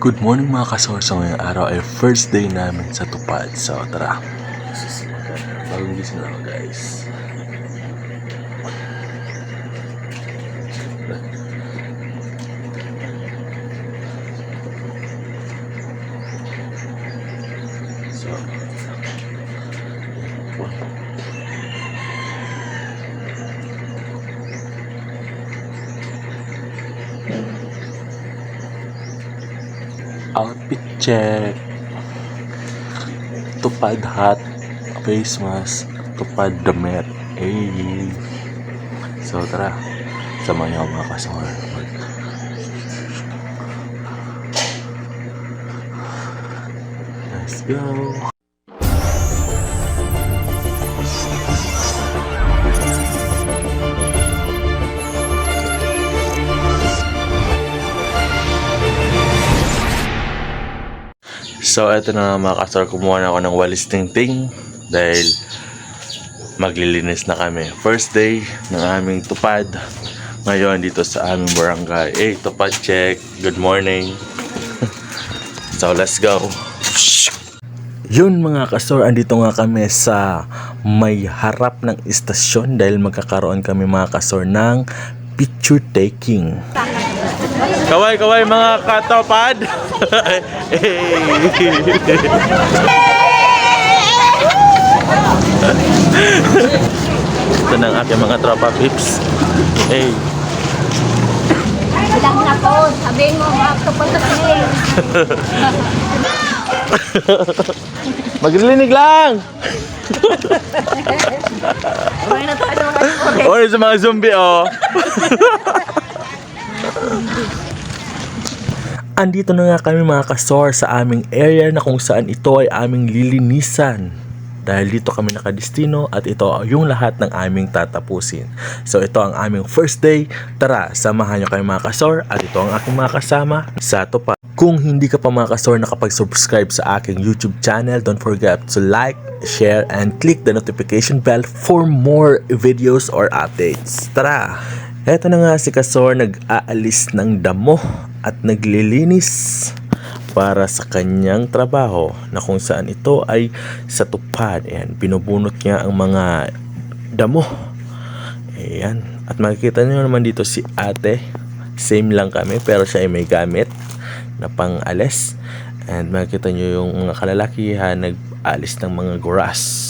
Good morning mga kasorso ngayong araw ay first day namin sa Tupad. So tara. Bagong gising ako guys. So, outfit check. Tupad hat, face mask, tupad damit. Hey. So tara, samahan niyo mga kasama. Let's go. So, eto na mga kasar, kumuha na ako ng walis ting-ting dahil maglilinis na kami. First day ng aming tupad ngayon dito sa aming barangay. Hey, tupad check. Good morning. so, let's go. Yun mga kasor, andito nga kami sa may harap ng istasyon dahil magkakaroon kami mga kasor ng picture taking. Kaway, kaway mga katopad. Ito ang aking mga tropa pips. Hey, Ilang na po. Sabihin mo, makakapal sa maglilinig lang! Ng Oy, sa mga zombie, oh! Andito na nga kami mga kasor sa aming area na kung saan ito ay aming lilinisan. Dahil dito kami nakadestino at ito yung lahat ng aming tatapusin. So ito ang aming first day. Tara, samahan nyo kayo mga kasor at ito ang aking mga kasama sa Tupa. Kung hindi ka pa mga kasor nakapag-subscribe sa aking YouTube channel, don't forget to like, share, and click the notification bell for more videos or updates. Tara! Eto na nga si Kasor nag-aalis ng damo at naglilinis para sa kanyang trabaho na kung saan ito ay sa tupad. Ayan, binubunot niya ang mga damo. Ayan. At makikita niyo naman dito si ate. Same lang kami pero siya ay may gamit na pang-alis. And makikita niyo yung mga kalalakihan nag-alis ng mga grass.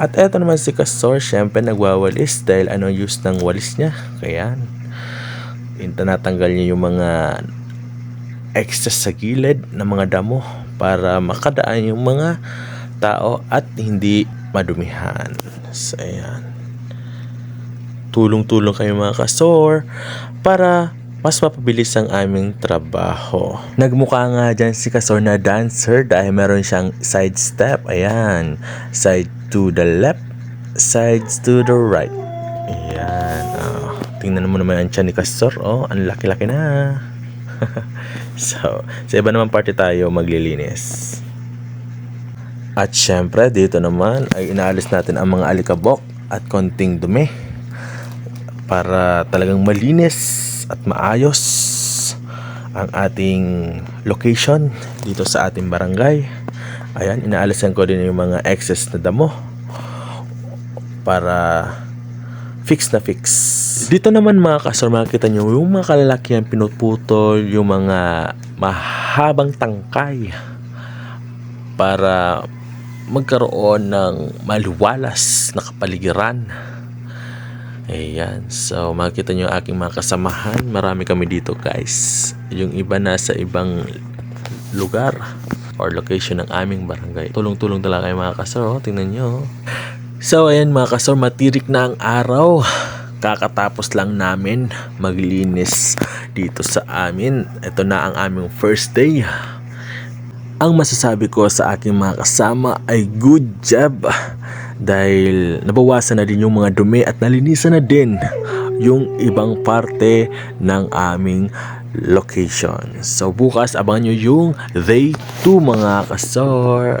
At eto naman si Castor, syempre nagwawalis dahil ano use ng walis niya. Kaya, tinatanggal niya yung mga excess sa gilid ng mga damo para makadaan yung mga tao at hindi madumihan. So, ayan. Tulong-tulong kayo mga kasor para mas mapabilis ang aming trabaho. Nagmukha nga dyan si Kasor na dancer dahil meron siyang side step. Ayan. Side to the left, sides to the right. Ayan. Oh. Tingnan mo naman ang tiyan ni Kasor. Oh, ang laki-laki na. so, sa iba naman party tayo maglilinis. At syempre, dito naman ay inaalis natin ang mga alikabok at konting dumi para talagang malinis at maayos ang ating location dito sa ating barangay. Ayan, inaalisan ko din yung mga excess na damo para fix na fix. Dito naman mga kasor, makikita nyo yung mga kalalakihan pinutputol, yung mga mahabang tangkay para magkaroon ng maliwalas na kapaligiran. Ayan. So, makikita nyo aking mga kasamahan. Marami kami dito, guys. Yung iba nasa ibang lugar or location ng aming barangay. Tulong-tulong talaga kayo mga kasor. Oh. Tingnan nyo. So, ayan mga kasor. Matirik na ang araw. Kakatapos lang namin maglinis dito sa amin. Ito na ang aming first day. Ang masasabi ko sa aking mga kasama ay good job dahil nabawasan na din yung mga dumi at nalinisan na din yung ibang parte ng aming location. So bukas abangan nyo yung day 2 mga kasor.